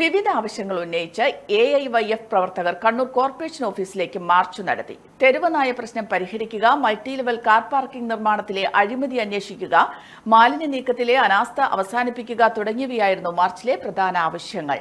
വിവിധ ആവശ്യങ്ങൾ ഉന്നയിച്ച് എ ഐ വൈ എഫ് പ്രവർത്തകർ കണ്ണൂർ കോർപ്പറേഷൻ ഓഫീസിലേക്ക് മാർച്ച് നടത്തി. തെരുവനായ പ്രശ്നം പരിഹരിക്കുക മൾട്ടി ലെവൽ കാർ പാർക്കിംഗ് നിർമ്മാണത്തിലെ അഴിമതി അന്വേഷിക്കുക മാലിന്യ നീക്കത്തിലെ അനാസ്ഥ അവസാനിപ്പിക്കുക തുടങ്ങിയവയായിരുന്നു മാർച്ചിലെ പ്രധാന ആവശ്യങ്ങൾ.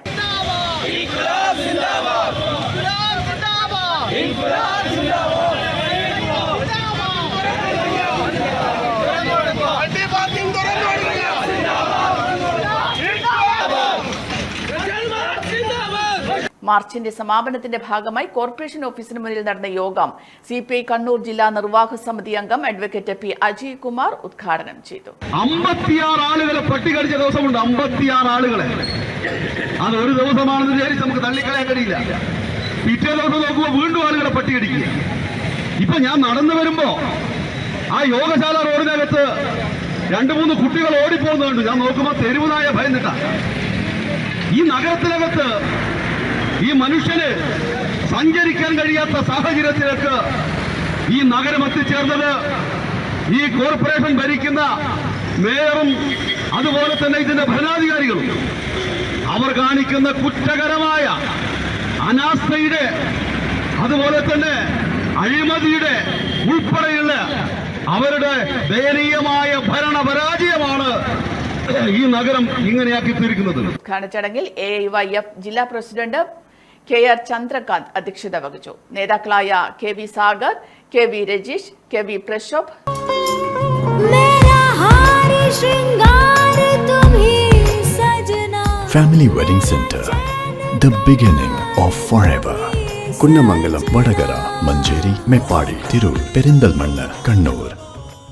മാർച്ചിന്റെ സമാപനത്തിന്റെ ഭാഗമായി കോർപ്പറേഷൻ ഓഫീസിന് മുന്നിൽ നടന്ന യോഗം സി പി ഐ കണ്ണൂർ ജില്ലാ നിർവാഹക സമിതി അംഗം അഡ്വക്കേറ്റ് പി അജയ് കുമാർ ഉദ്ഘാടനം ചെയ്തു. അമ്പത്തിയാറ് ആളുകളെ പട്ടികടിച്ച ദിവസമുണ്ട്. അമ്പത്തിയാറ് ആളുകളെ. അത് ഒരു ദിവസമാണെന്ന് വിചാരിച്ച് നമുക്ക് തള്ളിക്കളയാൻ കഴിയില്ല. പിറ്റേ ദിവസം നോക്കുമ്പോൾ വീണ്ടും ആളുകളെ പട്ടികടിക്കുക. ഇപ്പൊ ഞാൻ നടന്നു വരുമ്പോ ആ യോഗശാല റോഡിനകത്ത് രണ്ടു മൂന്ന് കുട്ടികൾ ഓടിപ്പോകുന്നുണ്ട് ഞാൻ നോക്കുമ്പോ തെരുവുനായ ഭയന്നിട്ട ഈ നഗരത്തിനകത്ത് ഈ മനുഷ്യന് സഞ്ചരിക്കാൻ കഴിയാത്ത സാഹചര്യത്തിലേക്ക് ഈ നഗരം എത്തിച്ചേർന്നത് ഈ കോർപ്പറേഷൻ ഭരിക്കുന്ന മേയറും അതുപോലെ തന്നെ ഇതിന്റെ ഭരണാധികാരികളും. അവർ കാണിക്കുന്ന കുറ്റകരമായ അനാസ്ഥയുടെ അതുപോലെ തന്നെ അഴിമതിയുടെ ഉൾപ്പെടെയുള്ള അവരുടെ ദയനീയമായ ഭരണ പരാജയമാണ് ഈ നഗരം ഇങ്ങനെയാക്കി തീർക്കുന്നത് ഉദ്ഘാടന ചടങ്ങിൽ എ വൈ എഫ് ജില്ലാ പ്രസിഡന്റ് കെ ആർ ചന്ദ്രകാന്ത് അധ്യക്ഷത വഹിച്ചു. നേതാക്കളായ K V Sagar K V Rajeesh K V Prashobh. Family wedding centre the beginning of forever Kunnamangalam Vadakara Manjeri Meppadi Tirur Perinthalmanna Kannur